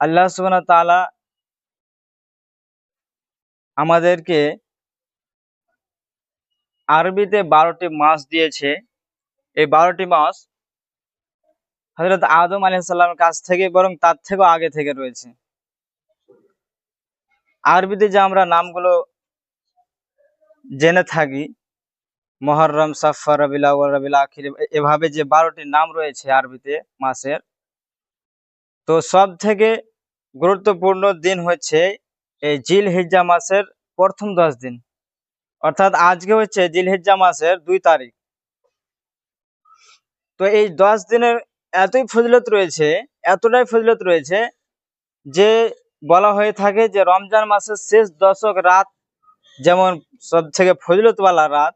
আল্লাহ সুবহান তাআলা আমাদেরকে আরবিতে বারোটি মাস দিয়েছে। এই বারোটি মাস হজরত আদম আলাইসাল্লামের কাছ থেকে বরং তার থেকেও আগে থেকে রয়েছে। আরবিতে যে আমরা নামগুলো জেনে থাকি, মহরম সাফার রবিল রবিল আখির এভাবে যে বারোটি নাম রয়েছে আরবিতে মাসের তো সব থেকে গুরুত্বপূর্ণ দিন হচ্ছে এই জিল হিজ্জা মাসের প্রথম দশ দিন। অর্থাৎ আজকে হচ্ছে জিল হিজ্জা মাসের দুই তারিখ। তো এই দশ দিনের এতই ফজিলত রয়েছে, এতটাই ফজিলত রয়েছে যে বলা হয়ে থাকে যে রমজান মাসের শেষ দশক রাত যেমন সব থেকে ফজিলতওয়ালা রাত,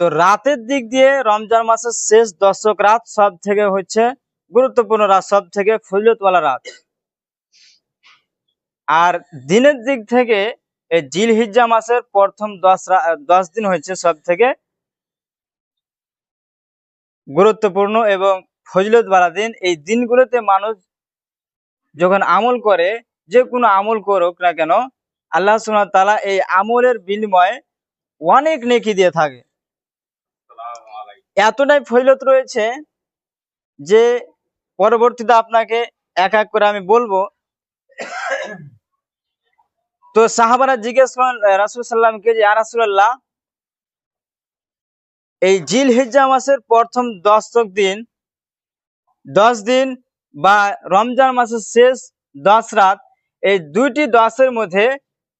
তো রাতের দিক দিয়ে রমজান মাসের শেষ দশক রাত সব থেকে হচ্ছে গুরুত্বপূর্ণ রাত সব থেকে ফজিলতওয়ালা রাত। আর দিনের দিক থেকে এই জিল হিজ্জা মাসের প্রথম দশ দশ দিন হয়েছে সব থেকে গুরুত্বপূর্ণ এবং ফজিলত বালা দিন। এই দিনগুলোতে মানুষ যখন আমল করে যে কোনো আমল করুক না কেন আল্লাহ ওয়া তাআলা এই আমলের বিনিময়ে অনেক নেকি দিয়ে থাকে। এতটাই ফজিলত রয়েছে যে পরবর্তীতে আপনাকে এক এক করে আমি বলব। তো সাহাবারা জিজ্ঞেস করেন রাসুল সাল্লামকে যে রাসুল্লাহ এই জিল হিজ্জা মাসের প্রথম দশক দিন, দশ দিন বা রমজান মাসের শেষ দশ রাত, এই দুইটি দশের মধ্যে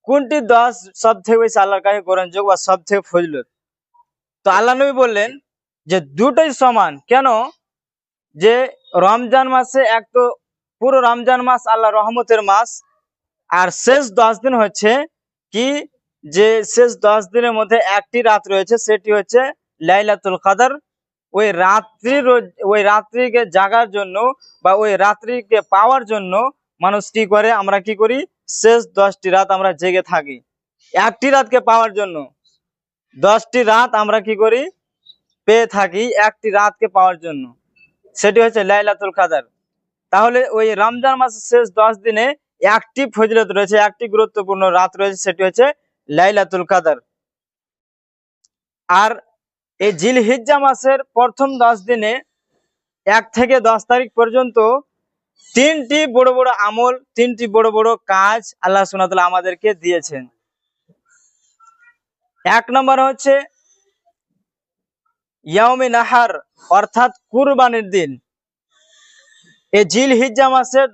কোনটি দশ সব থেকে বেশি আল্লাহর কাছে গ্রহণযোগ বা সব থেকে ফজলত? তো আল্লাহ নবী বললেন যে, দুটোই সমান। কেন? যে রমজান মাসে এক তো পুরো রমজান মাস আল্লাহ রহমতের মাস, আর শেষ দশ দিন হচ্ছে কি? যে শেষ দশ দিনের মধ্যে একটি রাত রয়েছে, সেটি হচ্ছে লাইলাতুল কাদার। ওই রাত্রি ওই রাত্রিকে জাগার জন্য বা ওই রাত্রিকে পাওয়ার জন্য মানুষ কি করে? আমরা কি করি? শেষ দশটি রাত আমরা জেগে থাকি। একটি রাতকে পাওয়ার জন্য দশটি রাত আমরা কি করি? পেয়ে থাকি একটি রাতকে পাওয়ার জন্য। সেটি হচ্ছে লাইলাতুল কাদার। তাহলে ওই রমজান মাসের শেষ দশ দিনে একটি ফজিলত রয়েছে একটি গুরুত্বপূর্ণ রাত রয়েছে, সেটি হচ্ছে লাইলাতুল কাদার। আর এই জিল হিজ্জা মাসের প্রথম দশ দিনে এক থেকে দশ তারিখ পর্যন্ত তিনটি বড় বড় আমল, তিনটি বড় বড় কাজ আল্লাহ সুনাতলা আমাদেরকে দিয়েছেন। এক নম্বর হচ্ছে ইয়াউমে নাহার অর্থাৎ কুরবানির দিন। এই জিল হিজ্জা মাসের